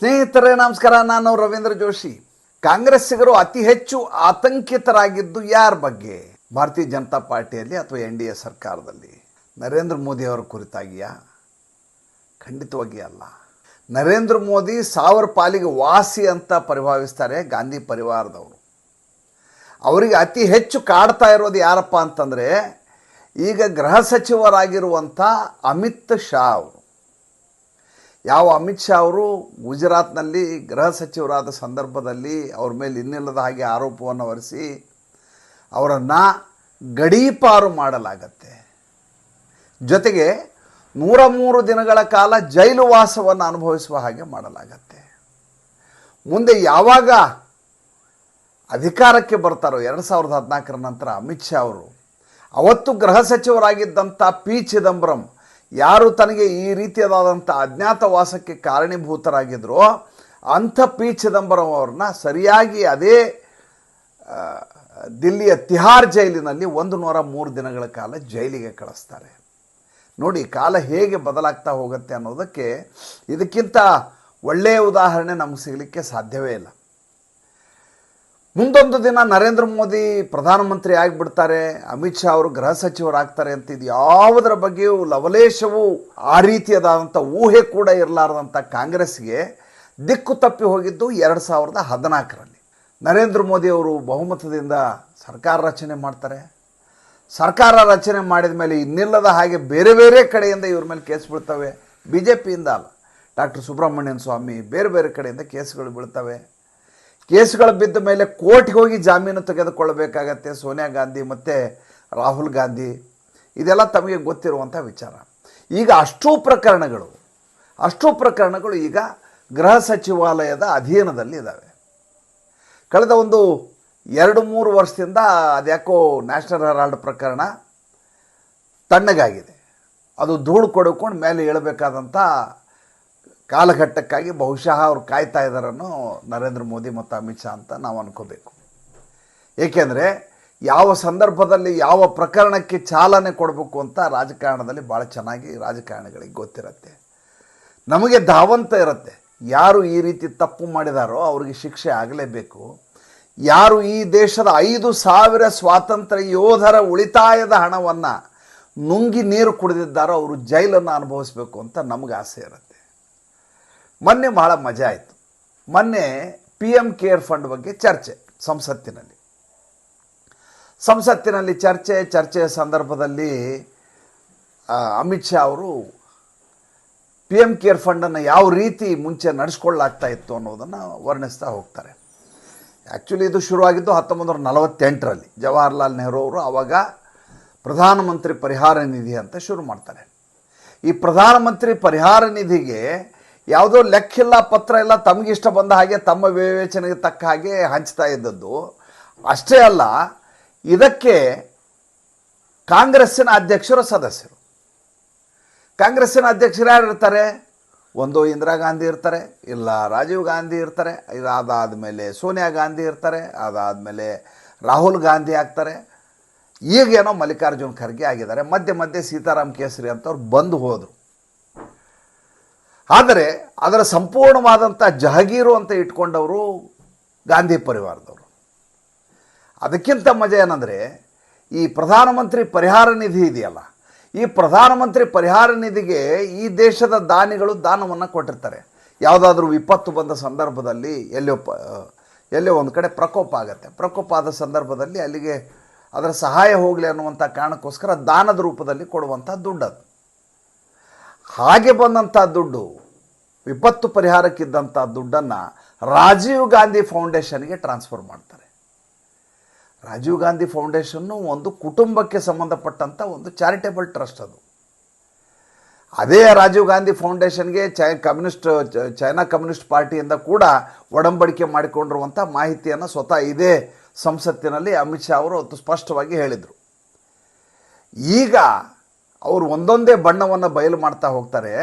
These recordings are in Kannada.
ಸ್ನೇಹಿತರೇ, ನಮಸ್ಕಾರ. ನಾನು ರವೀಂದ್ರ ಜೋಶಿ. ಕಾಂಗ್ರೆಸ್ಸಿಗರು ಅತಿ ಹೆಚ್ಚು ಆತಂಕಿತರಾಗಿದ್ದು ಯಾರ ಬಗ್ಗೆ? ಭಾರತೀಯ ಜನತಾ ಪಾರ್ಟಿಯಲ್ಲಿ ಅಥವಾ ಎನ್ ಡಿ ಎ ಸರ್ಕಾರದಲ್ಲಿ? ನರೇಂದ್ರ ಮೋದಿ ಅವರ ಕುರಿತಾಗಿಯಾ? ಖಂಡಿತವಾಗಿ ಅಲ್ಲ. ನರೇಂದ್ರ ಮೋದಿ ಸಾವಿರ ಪಾಲಿಗೆ ವಾಸಿ ಅಂತ ಪರಿಭಾವಿಸ್ತಾರೆ ಗಾಂಧಿ ಪರಿವಾರದವರು. ಅವರಿಗೆ ಅತಿ ಹೆಚ್ಚು ಕಾಡ್ತಾ ಇರೋದು ಯಾರಪ್ಪ ಅಂತಂದರೆ, ಈಗ ಗೃಹ ಸಚಿವರಾಗಿರುವಂಥ ಅಮಿತ್ ಶಾ ಅವರು. ಯಾವ ಅಮಿತ್ ಶಾ ಅವರು ಗುಜರಾತ್ನಲ್ಲಿ ಗೃಹ ಸಚಿವರಾದ ಸಂದರ್ಭದಲ್ಲಿ ಅವ್ರ ಮೇಲೆ ಇನ್ನಿಲ್ಲದ ಹಾಗೆ ಆರೋಪವನ್ನು ಹೊರಿಸಿ ಅವರನ್ನು ಗಡೀಪಾರು ಮಾಡಲಾಗತ್ತೆ. ಜೊತೆಗೆ ನೂರ ಮೂರು ದಿನಗಳ ಕಾಲ ಜೈಲು ವಾಸವನ್ನು ಅನುಭವಿಸುವ ಹಾಗೆ ಮಾಡಲಾಗತ್ತೆ. ಮುಂದೆ ಯಾವಾಗ ಅಧಿಕಾರಕ್ಕೆ ಬರ್ತಾರೋ ಎರಡು ಸಾವಿರದ ಹದಿನಾಲ್ಕರ ನಂತರ ಅಮಿತ್ ಶಾ ಅವರು, ಅವತ್ತು ಗೃಹ ಸಚಿವರಾಗಿದ್ದಂಥ ಪಿ ಚಿದಂಬರಂ ಯಾರು ತನಗೆ ಈ ರೀತಿಯಾದಂಥ ಅಜ್ಞಾತವಾಸಕ್ಕೆ ಕಾರಣೀಭೂತರಾಗಿದ್ದರೋ ಅಂಥ ಪಿ ಚಿದಂಬರಂ ಅವ್ರನ್ನ ಸರಿಯಾಗಿ ಅದೇ ದಿಲ್ಲಿಯ ತಿಹಾರ್ ಜೈಲಿನಲ್ಲಿ ಒಂದು ನೂರ ಮೂರು ದಿನಗಳ ಕಾಲ ಜೈಲಿಗೆ ಕಳಿಸ್ತಾರೆ. ನೋಡಿ, ಕಾಲ ಹೇಗೆ ಬದಲಾಗ್ತಾ ಹೋಗುತ್ತೆ ಅನ್ನೋದಕ್ಕೆ ಇದಕ್ಕಿಂತ ಒಳ್ಳೆಯ ಉದಾಹರಣೆ ನಮಗೆ ಸಿಗಲಿಕ್ಕೆ ಸಾಧ್ಯವೇ ಇಲ್ಲ. ಮುಂದೊಂದು ದಿನ ನರೇಂದ್ರ ಮೋದಿ ಪ್ರಧಾನಮಂತ್ರಿ ಆಗಿಬಿಡ್ತಾರೆ. ಅಮಿತ್ ಶಾ ಅವರು ಗೃಹ ಸಚಿವರಾಗ್ತಾರೆ ಅಂತ ಇದು ಯಾವುದರ ಬಗ್ಗೆಯೂ ಲವಲೇಶವೂ ಆ ರೀತಿಯಾದಂಥ ಊಹೆ ಕೂಡ ಇರಲಾರದಂಥ ಕಾಂಗ್ರೆಸ್ಗೆ ದಿಕ್ಕು ತಪ್ಪಿ ಹೋಗಿದ್ದು ಎರಡು ಸಾವಿರದ ಹದಿನಾಲ್ಕರಲ್ಲಿ. ನರೇಂದ್ರ ಮೋದಿ ಅವರು ಬಹುಮತದಿಂದ ಸರ್ಕಾರ ರಚನೆ ಮಾಡ್ತಾರೆ. ಸರ್ಕಾರ ರಚನೆ ಮಾಡಿದ ಮೇಲೆ ಇನ್ನಿಲ್ಲದ ಹಾಗೆ ಬೇರೆ ಬೇರೆ ಕಡೆಯಿಂದ ಇವ್ರ ಮೇಲೆ ಕೇಸ್ ಬೀಳ್ತವೆ. ಬಿ ಜೆ ಪಿಯಿಂದ ಅಲ್ಲ, ಡಾಕ್ಟರ್ ಸುಬ್ರಹ್ಮಣ್ಯನ್ ಸ್ವಾಮಿ ಬೇರೆ ಬೇರೆ ಕಡೆಯಿಂದ ಕೇಸ್ಗಳು ಬೀಳ್ತವೆ. ಕೇಸ್ಗಳು ಬಿದ್ದ ಮೇಲೆ ಕೋರ್ಟ್ಗೆ ಹೋಗಿ ಜಾಮೀನು ತೆಗೆದುಕೊಳ್ಳಬೇಕಾಗತ್ತೆ ಸೋನಿಯಾ ಗಾಂಧಿ ಮತ್ತು ರಾಹುಲ್ ಗಾಂಧಿ. ಇದೆಲ್ಲ ತಮಗೆ ಗೊತ್ತಿರುವಂಥ ವಿಚಾರ. ಈಗ ಅಷ್ಟೂ ಪ್ರಕರಣಗಳು ಅಷ್ಟೂ ಪ್ರಕರಣಗಳು ಈಗ ಗೃಹ ಸಚಿವಾಲಯದ ಅಧೀನದಲ್ಲಿ ಇದ್ದಾವೆ ಕಳೆದ ಒಂದು ಎರಡು ಮೂರು ವರ್ಷದಿಂದ ಅದ್ಯಾಕೋ ನ್ಯಾಷನಲ್ ಹೆರಾಲ್ಡ್ ಪ್ರಕರಣ ತಣ್ಣಗಾಗಿದೆ. ಅದು ಧೂಳು ಕೊಡಿಕೊಂಡು ಮೇಲೆ ಏಳಬೇಕಾದಂಥ ಕಾಲಘಟ್ಟಕ್ಕಾಗಿ ಬಹುಶಃ ಅವ್ರು ಕಾಯ್ತಾ ಇದ್ದಾರನ್ನೋ ನರೇಂದ್ರ ಮೋದಿ ಮತ್ತು ಅಮಿತ್ ಶಾ ಅಂತ ನಾವು ಅನ್ಕೋಬೇಕು. ಏಕೆಂದರೆ ಯಾವ ಸಂದರ್ಭದಲ್ಲಿ ಯಾವ ಪ್ರಕರಣಕ್ಕೆ ಚಾಲನೆ ಕೊಡಬೇಕು ಅಂತ ರಾಜಕಾರಣದಲ್ಲಿ ಭಾಳ ಚೆನ್ನಾಗಿ ರಾಜಕಾರಣಿಗಳಿಗೆ ಗೊತ್ತಿರುತ್ತೆ. ನಮಗೆ ಧಾವಂತ ಇರುತ್ತೆ. ಯಾರು ಈ ರೀತಿ ತಪ್ಪು ಮಾಡಿದಾರೋ ಅವರಿಗೆ ಶಿಕ್ಷೆ ಆಗಲೇಬೇಕು. ಯಾರು ಈ ದೇಶದ ಐದು ಸಾವಿರ ಸ್ವಾತಂತ್ರ್ಯ ಯೋಧರ ಉಳಿತಾಯದ ಹಣವನ್ನು ನುಂಗಿ ನೀರು ಕುಡಿದಿದ್ದಾರೋ ಅವರು ಜೈಲನ್ನು ಅನುಭವಿಸಬೇಕು ಅಂತ ನಮಗೆ ಆಸೆ ಇರುತ್ತೆ. ಮೊನ್ನೆ ಭಾಳ ಮಜಾ ಆಯಿತು. ಮೊನ್ನೆ ಪಿ ಎಂ ಕೇರ್ ಫಂಡ್ ಬಗ್ಗೆ ಚರ್ಚೆ ಸಂಸತ್ತಿನಲ್ಲಿ. ಸಂಸತ್ತಿನಲ್ಲಿ ಚರ್ಚೆ, ಚರ್ಚೆಯ ಸಂದರ್ಭದಲ್ಲಿ ಅಮಿತ್ ಶಾ ಅವರು ಪಿ ಎಂ ಕೇರ್ ಫಂಡನ್ನು ಯಾವ ರೀತಿ ಮುಂಚೆ ನಡೆಸ್ಕೊಳ್ಳಾಗ್ತಾ ಇತ್ತು ಅನ್ನೋದನ್ನು ವರ್ಣಿಸ್ತಾ ಹೋಗ್ತಾರೆ. ಆ್ಯಕ್ಚುಲಿ ಇದು ಶುರುವಾಗಿದ್ದು ಹತ್ತೊಂಬತ್ತು ನೂರ ನಲವತ್ತೆಂಟರಲ್ಲಿ ಜವಾಹರ್ಲಾಲ್ ನೆಹರು ಅವರು ಆವಾಗ ಪ್ರಧಾನಮಂತ್ರಿ ಪರಿಹಾರ ನಿಧಿ ಅಂತ ಶುರು ಮಾಡ್ತಾರೆ. ಈ ಪ್ರಧಾನಮಂತ್ರಿ ಪರಿಹಾರ ನಿಧಿಗೆ ಯಾವುದೋ ಲೆಕ್ಕಿಲ್ಲ, ಪತ್ರ ಇಲ್ಲ ತಮಗಿಷ್ಟ ಬಂದ ಹಾಗೆ ತಮ್ಮ ವಿವೇಚನೆಗೆ ತಕ್ಕ ಹಾಗೆ ಹಂಚ್ತಾ ಇದ್ದದ್ದು. ಅಷ್ಟೇ ಅಲ್ಲ, ಇದಕ್ಕೆ ಕಾಂಗ್ರೆಸ್ಸಿನ ಅಧ್ಯಕ್ಷರು ಸದಸ್ಯರು. ಕಾಂಗ್ರೆಸ್ಸಿನ ಅಧ್ಯಕ್ಷರು ಯಾರು ಇರ್ತಾರೆ? ಒಂದು ಇಂದಿರಾ ಗಾಂಧಿ ಇರ್ತಾರೆ, ಇಲ್ಲ ರಾಜೀವ್ ಗಾಂಧಿ ಇರ್ತಾರೆ ಇದಾದ ಮೇಲೆ ಸೋನಿಯಾ ಗಾಂಧಿ ಇರ್ತಾರೆ, ಅದಾದ ಮೇಲೆ ರಾಹುಲ್ ಗಾಂಧಿ ಆಗ್ತಾರೆ. ಈಗೇನೋ ಮಲ್ಲಿಕಾರ್ಜುನ್ ಖರ್ಗೆ ಆಗಿದ್ದಾರೆ. ಮಧ್ಯೆ ಮಧ್ಯೆ ಸೀತಾರಾಮ್ ಕೇಸರಿ ಅಂತವ್ರು ಬಂದು ಹೋದರು. ಆದರೆ ಅದರ ಸಂಪೂರ್ಣವಾದಂಥ ಜಹಗೀರು ಅಂತ ಇಟ್ಕೊಂಡವರು ಗಾಂಧಿ ಪರಿವಾರದವರು. ಅದಕ್ಕಿಂತ ಮಜಾ ಏನಂದರೆ, ಈ ಪ್ರಧಾನಮಂತ್ರಿ ಪರಿಹಾರ ನಿಧಿ ಇದೆಯಲ್ಲ, ಈ ಪ್ರಧಾನಮಂತ್ರಿ ಪರಿಹಾರ ನಿಧಿಗೆ ಈ ದೇಶದ ದಾನಿಗಳು ದಾನವನ್ನು ಕೊಟ್ಟಿರ್ತಾರೆ. ಯಾವುದಾದ್ರೂ ವಿಪತ್ತು ಬಂದ ಸಂದರ್ಭದಲ್ಲಿ ಎಲ್ಲೋ ಪ, ಎಲ್ಲೋ ಒಂದು ಕಡೆ ಪ್ರಕೋಪ ಆಗುತ್ತೆ. ಪ್ರಕೋಪ ಆದ ಸಂದರ್ಭದಲ್ಲಿ ಅಲ್ಲಿಗೆ ಅದರ ಸಹಾಯ ಹೋಗಲಿ ಅನ್ನುವಂಥ ಕಾರಣಕ್ಕೋಸ್ಕರ ದಾನದ ರೂಪದಲ್ಲಿ ಕೊಡುವಂಥ ದುಡ್ಡು ಅದು ಹಾಗೆ ಬಂದಂಥ ದುಡ್ಡು ವಿಪತ್ತು ಪರಿಹಾರಕ್ಕಿದ್ದಂಥ ದುಡ್ಡನ್ನು ರಾಜೀವ್ ಗಾಂಧಿ ಫೌಂಡೇಶನ್ಗೆ ಟ್ರಾನ್ಸ್ಫರ್ ಮಾಡ್ತಾರೆ. ರಾಜೀವ್ ಗಾಂಧಿ ಫೌಂಡೇಶನ್ನು ಒಂದು ಕುಟುಂಬಕ್ಕೆ ಸಂಬಂಧಪಟ್ಟಂಥ ಒಂದು ಚಾರಿಟೇಬಲ್ ಟ್ರಸ್ಟ್ ಅದು. ಅದೇ ರಾಜೀವ್ ಗಾಂಧಿ ಫೌಂಡೇಶನ್ಗೆ ಚೈ ಕಮ್ಯುನಿಸ್ಟ್, ಚೈನಾ ಕಮ್ಯುನಿಸ್ಟ್ ಪಾರ್ಟಿಯಿಂದ ಕೂಡ ಒಡಂಬಡಿಕೆ ಮಾಡಿಕೊಂಡಿರುವಂಥ ಮಾಹಿತಿಯನ್ನು ಸ್ವತಃ ಇದೇ ಸಂಸತ್ತಿನಲ್ಲಿ ಅಮಿತ್ ಶಾ ಅವರು ಅದು ಸ್ಪಷ್ಟವಾಗಿ ಹೇಳಿದರು. ಈಗ ಅವರು ಒಂದೊಂದೇ ಬಣ್ಣವನ್ನು ಬಯಲು ಮಾಡ್ತಾ ಹೋಗ್ತಾರೆ.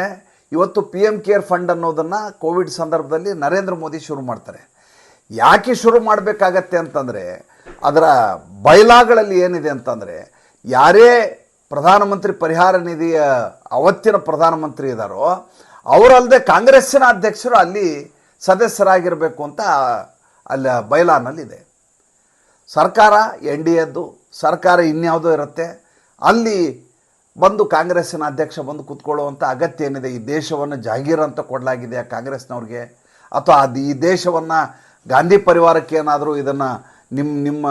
ಇವತ್ತು ಪಿ ಎಂ ಕೇರ್ ಫಂಡ್ ಅನ್ನೋದನ್ನು ಕೋವಿಡ್ ಸಂದರ್ಭದಲ್ಲಿ ನರೇಂದ್ರ ಮೋದಿ ಶುರು ಮಾಡ್ತಾರೆ. ಯಾಕೆ ಶುರು ಮಾಡಬೇಕಾಗತ್ತೆ ಅಂತಂದರೆ, ಅದರ ಬಯಲಾಗಳಲ್ಲಿ ಏನಿದೆ ಅಂತಂದರೆ, ಯಾರೇ ಪ್ರಧಾನಮಂತ್ರಿ ಪರಿಹಾರ ನಿಧಿಯ ಅವತ್ತಿನ ಪ್ರಧಾನಮಂತ್ರಿ ಇದ್ದಾರೋ ಅವರಲ್ಲದೆ ಕಾಂಗ್ರೆಸ್ಸಿನ ಅಧ್ಯಕ್ಷರು ಅಲ್ಲಿ ಸದಸ್ಯರಾಗಿರಬೇಕು ಅಂತ ಅಲ್ಲಿ ಬಯಲಾನಲ್ಲಿದೆ ಸರ್ಕಾರ ಎನ್ ಡಿ ಎದ್ದು, ಸರ್ಕಾರ ಇನ್ಯಾವುದೋ ಇರುತ್ತೆ, ಅಲ್ಲಿ ಬಂದು ಕಾಂಗ್ರೆಸ್ಸಿನ ಅಧ್ಯಕ್ಷ ಬಂದು ಕೂತ್ಕೊಳ್ಳುವಂಥ ಅಗತ್ಯ ಏನಿದೆ ಈ ದೇಶವನ್ನು ಜಾಗೀರ್ ಅಂತ ಕೊಡಲಾಗಿದೆ ಕಾಂಗ್ರೆಸ್ನವ್ರಿಗೆ? ಅಥವಾ ಅದು ಈ ದೇಶವನ್ನು ಗಾಂಧಿ ಪರಿವಾರಕ್ಕೆ ಏನಾದರೂ ಇದನ್ನು ನಿಮ್ಮ ನಿಮ್ಮ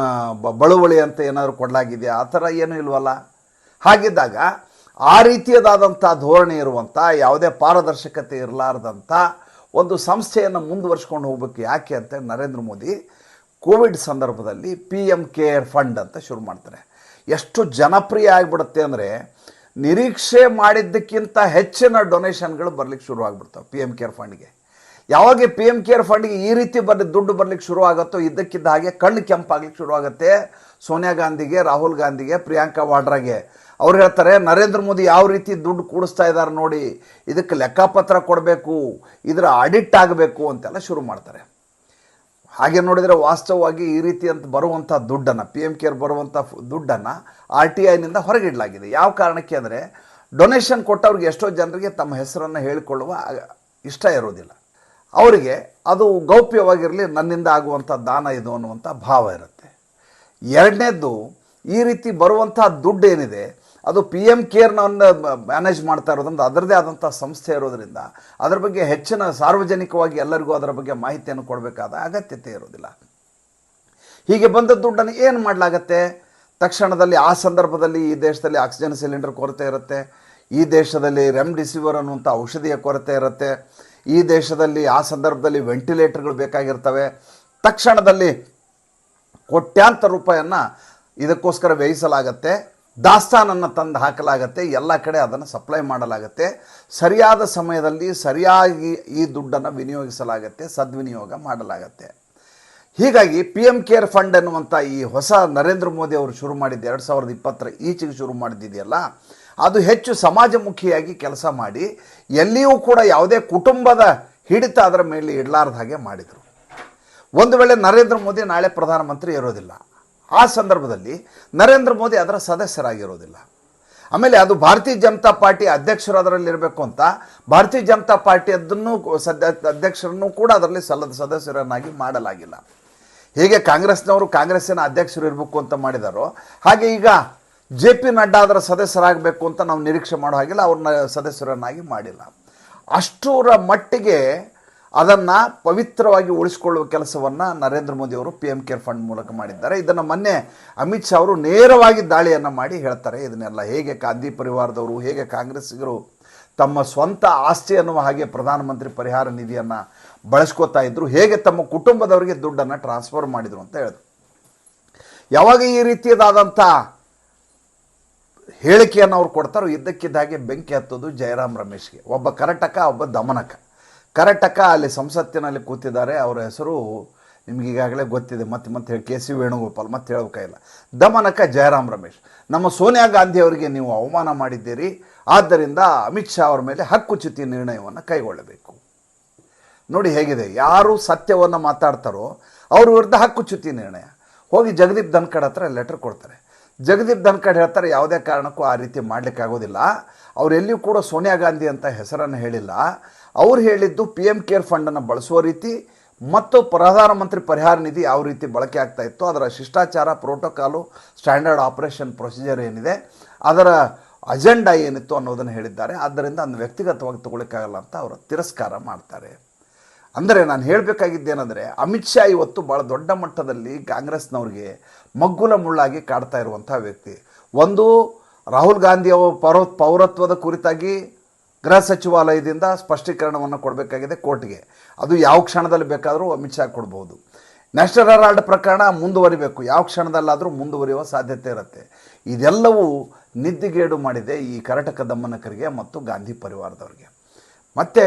ಬಳುವಳಿ ಅಂತ ಏನಾದರೂ ಕೊಡಲಾಗಿದೆ ಆ ಥರ ಏನೂ ಇಲ್ವಲ್ಲ? ಹಾಗಿದ್ದಾಗ ಆ ರೀತಿಯದಾದಂಥ ಧೋರಣೆ ಇರುವಂಥ ಯಾವುದೇ ಪಾರದರ್ಶಕತೆ ಇರಲಾರ್ದಂಥ ಒಂದು ಸಂಸ್ಥೆಯನ್ನು ಮುಂದುವರ್ಸ್ಕೊಂಡು ಹೋಗ್ಬೇಕು ಯಾಕೆ ಅಂತ ನರೇಂದ್ರ ಮೋದಿ ಕೋವಿಡ್ ಸಂದರ್ಭದಲ್ಲಿ ಪಿ ಎಂ ಕೇರ್ ಫಂಡ್ ಅಂತ ಶುರು ಮಾಡ್ತಾರೆ. ಎಷ್ಟು ಜನಪ್ರಿಯ ಆಗಿಬಿಡುತ್ತೆ ಅಂದರೆ ನಿರೀಕ್ಷೆ ಮಾಡಿದ್ದಕ್ಕಿಂತ ಹೆಚ್ಚಿನ ಡೊನೇಷನ್ಗಳು ಬರ್ಲಿಕ್ಕೆ ಶುರು ಆಗ್ಬಿಡ್ತಾವೆ ಪಿ ಎಂ ಕೇರ್ ಫಂಡ್ಗೆ. ಯಾವಾಗ ಪಿ ಎಂ ಕೇರ್ ಫಂಡ್ಗೆ ಈ ರೀತಿ ಬರ ದುಡ್ಡು ಬರ್ಲಿಕ್ಕೆ ಶುರು ಆಗುತ್ತೋ ಇದ್ದಕ್ಕಿದ್ದ ಹಾಗೆ ಕಣ್ಣು ಕೆಂಪಾಗ್ಲಿಕ್ಕೆ ಶುರು ಆಗುತ್ತೆ ಸೋನಿಯಾ ಗಾಂಧಿಗೆ, ರಾಹುಲ್ ಗಾಂಧಿಗೆ, ಪ್ರಿಯಾಂಕಾ ವಾಡ್ರಾಗೆ. ಅವ್ರು ಹೇಳ್ತಾರೆ, ನರೇಂದ್ರ ಮೋದಿ ಯಾವ ರೀತಿ ದುಡ್ಡು ಕೂಡಿಸ್ತಾ ಇದ್ದಾರೆ ನೋಡಿ, ಇದಕ್ಕೆ ಲೆಕ್ಕಪತ್ರ ಕೊಡಬೇಕು, ಇದರ ಆಡಿಟ್ ಆಗಬೇಕು ಅಂತೆಲ್ಲ ಶುರು ಮಾಡ್ತಾರೆ. ಹಾಗೆ ನೋಡಿದರೆ ವಾಸ್ತವವಾಗಿ ಈ ರೀತಿ ಅಂತ ಬರುವಂಥ ದುಡ್ಡನ್ನು ಪಿ ಎಂ ಕೇರ್ ಬರುವಂಥ ದುಡ್ಡನ್ನು ಆರ್ ಟಿ ಐನಿಂದ ಹೊರಗಿಡಲಾಗಿದೆ. ಯಾವ ಕಾರಣಕ್ಕೆ ಅಂದರೆ ಡೊನೇಷನ್ ಕೊಟ್ಟವ್ರಿಗೆ ಎಷ್ಟೋ ಜನರಿಗೆ ತಮ್ಮ ಹೆಸರನ್ನು ಹೇಳಿಕೊಳ್ಳುವ ಇಷ್ಟ ಇರೋದಿಲ್ಲ. ಅವರಿಗೆ ಅದು ಗೌಪ್ಯವಾಗಿರಲಿ ನನ್ನಿಂದ ಆಗುವಂಥ ದಾನ ಇದು ಅನ್ನುವಂಥ ಭಾವ ಇರುತ್ತೆ. ಎರಡನೇದ್ದು, ಈ ರೀತಿ ಬರುವಂಥ ದುಡ್ಡು ಏನಿದೆ ಅದು ಪಿ ಎಂ ಕೇರ್ನನ್ನು ಮ್ಯಾನೇಜ್ ಮಾಡ್ತಾ ಇರೋದ್ರಿಂದ ಅದರದೇ ಆದಂಥ ಸಂಸ್ಥೆ ಇರೋದರಿಂದ ಅದರ ಬಗ್ಗೆ ಹೆಚ್ಚಿನ ಸಾರ್ವಜನಿಕವಾಗಿ ಎಲ್ಲರಿಗೂ ಅದರ ಬಗ್ಗೆ ಮಾಹಿತಿಯನ್ನು ಕೊಡಬೇಕಾದ ಅಗತ್ಯತೆ ಇರೋದಿಲ್ಲ. ಹೀಗೆ ಬಂದ ದುಡ್ಡನ್ನು ಏನು ಮಾಡಲಾಗತ್ತೆ? ತಕ್ಷಣದಲ್ಲಿ ಆ ಸಂದರ್ಭದಲ್ಲಿ ಈ ದೇಶದಲ್ಲಿ ಆಕ್ಸಿಜನ್ ಸಿಲಿಂಡರ್ ಕೊರತೆ ಇರುತ್ತೆ, ಈ ದೇಶದಲ್ಲಿ ರೆಮ್ಡಿಸಿವಿರ್ ಅನ್ನುವಂಥ ಔಷಧಿಯ ಕೊರತೆ ಇರುತ್ತೆ, ಈ ದೇಶದಲ್ಲಿ ಆ ಸಂದರ್ಭದಲ್ಲಿ ವೆಂಟಿಲೇಟರ್ಗಳು ಬೇಕಾಗಿರ್ತವೆ. ತಕ್ಷಣದಲ್ಲಿ ಕೋಟ್ಯಾಂತರ ರೂಪಾಯಿಯನ್ನು ಇದಕ್ಕೋಸ್ಕರ ವ್ಯಯಿಸಲಾಗತ್ತೆ. ದಾಸ್ತಾನನ್ನು ತಂದು ಹಾಕಲಾಗತ್ತೆ, ಎಲ್ಲ ಕಡೆ ಅದನ್ನು ಸಪ್ಲೈ ಮಾಡಲಾಗತ್ತೆ. ಸರಿಯಾದ ಸಮಯದಲ್ಲಿ ಸರಿಯಾಗಿ ಈ ದುಡ್ಡನ್ನು ವಿನಿಯೋಗಿಸಲಾಗತ್ತೆ, ಸದ್ವಿನಿಯೋಗ ಮಾಡಲಾಗತ್ತೆ. ಹೀಗಾಗಿ ಪಿ ಎಂ ಕೇರ್ ಫಂಡ್ ಎನ್ನುವಂಥ ಈ ಹೊಸ ನರೇಂದ್ರ ಮೋದಿ ಅವರು ಶುರು ಮಾಡಿದ್ದು ಎರಡು ಸಾವಿರದ ಇಪ್ಪತ್ತರ ಈಚೆಗೆ ಶುರು ಮಾಡಿದ್ದಿದೆಯಲ್ಲ, ಅದು ಹೆಚ್ಚು ಸಮಾಜಮುಖಿಯಾಗಿ ಕೆಲಸ ಮಾಡಿ, ಎಲ್ಲಿಯೂ ಕೂಡ ಯಾವುದೇ ಕುಟುಂಬದ ಹಿಡಿತ ಅದರ ಮೇಲೆ ಇಡಲಾರ್ದ ಹಾಗೆ ಮಾಡಿದರು. ಒಂದು ವೇಳೆ ನರೇಂದ್ರ ಮೋದಿ ನಾಳೆ ಪ್ರಧಾನಮಂತ್ರಿ ಇರೋದಿಲ್ಲ ಆ ಸಂದರ್ಭದಲ್ಲಿ ನರೇಂದ್ರ ಮೋದಿ ಅದರ ಸದಸ್ಯರಾಗಿರೋದಿಲ್ಲ. ಆಮೇಲೆ ಅದು ಭಾರತೀಯ ಜನತಾ ಪಾರ್ಟಿ ಅಧ್ಯಕ್ಷರು ಅದರಲ್ಲಿ ಇರಬೇಕು ಅಂತ ಭಾರತೀಯ ಜನತಾ ಪಾರ್ಟಿ ಸದ್ಯ ಅಧ್ಯಕ್ಷರನ್ನು ಕೂಡ ಅದರಲ್ಲಿ ಸಲ್ಲದ ಸದಸ್ಯರನ್ನಾಗಿ ಮಾಡಲಾಗಿಲ್ಲ. ಹೇಗೆ ಕಾಂಗ್ರೆಸ್ನವರು ಕಾಂಗ್ರೆಸ್ಸಿನ ಅಧ್ಯಕ್ಷರು ಇರಬೇಕು ಅಂತ ಮಾಡಿದಾರೋ, ಹಾಗೆ ಈಗ ಜೆ ಪಿ ನಡ್ಡಾ ಅದರ ಸದಸ್ಯರಾಗಬೇಕು ಅಂತ ನಾವು ನಿರೀಕ್ಷೆ ಮಾಡೋ ಹಾಗಿಲ್ಲ, ಅವ್ರನ್ನ ಸದಸ್ಯರನ್ನಾಗಿ ಮಾಡಿಲ್ಲ. ಅಷ್ಟರ ಮಟ್ಟಿಗೆ ಅದನ್ನು ಪವಿತ್ರವಾಗಿ ಉಳಿಸ್ಕೊಳ್ಳುವ ಕೆಲಸವನ್ನು ನರೇಂದ್ರ ಮೋದಿ ಅವರು ಪಿ ಎಂ ಕೇರ್ ಫಂಡ್ ಮೂಲಕ ಮಾಡಿದ್ದಾರೆ. ಇದನ್ನು ಮೊನ್ನೆ ಅಮಿತ್ ಶಾ ಅವರು ನೇರವಾಗಿ ದಾಳಿಯನ್ನು ಮಾಡಿ ಹೇಳ್ತಾರೆ. ಇದನ್ನೆಲ್ಲ ಹೇಗೆ ಗಾಂಧಿ ಪರಿವಾರದವರು, ಹೇಗೆ ಕಾಂಗ್ರೆಸ್ಸಿಗರು ತಮ್ಮ ಸ್ವಂತ ಆಸ್ತಿ ಅನ್ನುವ ಹಾಗೆ ಪ್ರಧಾನಮಂತ್ರಿ ಪರಿಹಾರ ನಿಧಿಯನ್ನು ಬಳಸ್ಕೋತಾ ಇದ್ದರು ಹೇಗೆ ತಮ್ಮ ಕುಟುಂಬದವರಿಗೆ ದುಡ್ಡನ್ನು ಟ್ರಾನ್ಸ್ಫರ್ ಮಾಡಿದರು ಅಂತ ಹೇಳಿದ್ರು. ಯಾವಾಗ ಈ ರೀತಿಯದಾದಂಥ ಹೇಳಿಕೆಯನ್ನು ಅವ್ರು ಕೊಡ್ತಾರೋ, ಇದ್ದಕ್ಕಿದ್ದಾಗೆ ಬೆಂಕಿ ಹತ್ತೋದು ಜಯರಾಮ್ ರಮೇಶ್ಗೆ. ಒಬ್ಬ ಕರಟಕ, ಒಬ್ಬ ದಮನಕ. ಕರಟಕ ಅಲ್ಲಿ ಸಂಸತ್ತಿನಲ್ಲಿ ಕೂತಿದ್ದಾರೆ. ಅವರ ಹೆಸರು ನಿಮ್ಗೆ ಈಗಾಗಲೇ ಗೊತ್ತಿದೆ. ಮತ್ತೆ ಮತ್ತೆ ಹೇಳಿ. K C Venugopal. ಮತ್ತೆ ಹೇಳಬೇಕಾಗಿಲ್ಲ ದಮನಕ ಜಯರಾಮ್ ರಮೇಶ್. ನಮ್ಮ ಸೋನಿಯಾ ಗಾಂಧಿ ಅವರಿಗೆ ನೀವು ಅವಮಾನ ಮಾಡಿದ್ದೀರಿ. ಆದ್ದರಿಂದ ಅಮಿತ್ ಶಾ ಅವರ ಮೇಲೆ ಹಕ್ಕುಚ್ಯುತಿ ನಿರ್ಣಯವನ್ನು ಕೈಗೊಳ್ಳಬೇಕು. ನೋಡಿ ಹೇಗಿದೆ. ಯಾರು ಸತ್ಯವನ್ನು ಮಾತಾಡ್ತಾರೋ ಅವ್ರ ವಿರುದ್ಧ ಹಕ್ಕುಚ್ಯುತಿ ನಿರ್ಣಯ. ಹೋಗಿ ಜಗದೀಪ್ ಧನ್ಕಡ್ ಹತ್ರ ಲೆಟರ್ ಕೊಡ್ತಾರೆ. ಜಗದೀಪ್ ಧನ್ಕಡ್ ಹೇಳ್ತಾರೆ, ಯಾವುದೇ ಕಾರಣಕ್ಕೂ ಆ ರೀತಿ ಮಾಡಲಿಕ್ಕಾಗೋದಿಲ್ಲ. ಅವರೆಲ್ಲಿಯೂ ಕೂಡ ಸೋನಿಯಾ ಗಾಂಧಿ ಅಂತ ಹೆಸರನ್ನು ಹೇಳಿಲ್ಲ. ಅವ್ರು ಹೇಳಿದ್ದು ಪಿ ಎಂ ಕೇರ್ ಫಂಡನ್ನು ಬಳಸುವ ರೀತಿ ಮತ್ತು ಪ್ರಧಾನಮಂತ್ರಿ ಪರಿಹಾರ ನಿಧಿ ಯಾವ ರೀತಿ ಬಳಕೆ ಆಗ್ತಾ ಇತ್ತು, ಅದರ ಶಿಷ್ಟಾಚಾರ ಪ್ರೋಟೋಕಾಲು ಸ್ಟ್ಯಾಂಡರ್ಡ್ ಆಪರೇಷನ್ ಪ್ರೊಸೀಜರ್ ಏನಿದೆ, ಅದರ ಅಜೆಂಡಾ ಏನಿತ್ತು ಅನ್ನೋದನ್ನು ಹೇಳಿದ್ದಾರೆ. ಆದ್ದರಿಂದ ಅದನ್ನು ವ್ಯಕ್ತಿಗತವಾಗಿ ತಗೊಳ್ಳಿಕ್ಕಾಗಲ್ಲ ಅಂತ ಅವರು ತಿರಸ್ಕಾರ ಮಾಡ್ತಾರೆ. ಅಂದರೆ ನಾನು ಹೇಳಬೇಕಾಗಿದ್ದೇನೆಂದರೆ, ಅಮಿತ್ ಶಾ ಇವತ್ತು ಭಾಳ ದೊಡ್ಡ ಮಟ್ಟದಲ್ಲಿ ಕಾಂಗ್ರೆಸ್ನವ್ರಿಗೆ ಮಗ್ಗುಲ ಮುಳ್ಳಾಗಿ ಕಾಡ್ತಾ ಇರುವಂಥ ವ್ಯಕ್ತಿ. ಒಂದು ರಾಹುಲ್ ಗಾಂಧಿ ಅವರ ಪೌರ, ಪೌರತ್ವದ ಕುರಿತಾಗಿ ಗೃಹ ಸಚಿವಾಲಯದಿಂದ ಸ್ಪಷ್ಟೀಕರಣವನ್ನು ಕೊಡಬೇಕಾಗಿದೆ ಕೋರ್ಟ್ಗೆ. ಅದು ಯಾವ ಕ್ಷಣದಲ್ಲಿ ಬೇಕಾದರೂ ಅಮಿತ್ ಶಾ ಕೊಡ್ಬೋದು. ನ್ಯಾಷನಲ್ ಹೆರಾಲ್ಡ್ ಪ್ರಕರಣ ಮುಂದುವರಿಬೇಕು. ಯಾವ ಕ್ಷಣದಲ್ಲಾದರೂ ಮುಂದುವರಿಯುವ ಸಾಧ್ಯತೆ ಇರುತ್ತೆ. ಇದೆಲ್ಲವೂ ನಿದ್ದೆಗೇಡು ಮಾಡಿದೆ ಈ ಕರ್ನಾಟಕ ದಮ್ಮನಕರಿಗೆ ಮತ್ತು ಗಾಂಧಿ ಪರಿವಾರದವರಿಗೆ. ಮತ್ತೆ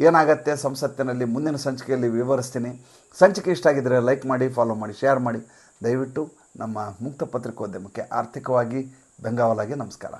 ಏನಾಗುತ್ತೆ ಸಂಸತ್ತಿನಲ್ಲಿ ಮುಂದಿನ ಸಂಚಿಕೆಯಲ್ಲಿ ವಿವರಿಸ್ತೀನಿ. ಸಂಚಿಕೆ ಇಷ್ಟ ಆಗಿದ್ದರೆ ಲೈಕ್ ಮಾಡಿ, ಫಾಲೋ ಮಾಡಿ, ಶೇರ್ ಮಾಡಿ. ದಯವಿಟ್ಟು ನಮ್ಮ ಮುಕ್ತ ಪತ್ರಿಕೋದ್ಯಮಕ್ಕೆ ಆರ್ಥಿಕವಾಗಿ ಬೆಂಗಾವಲಾಗಿ ನಮಸ್ಕಾರ.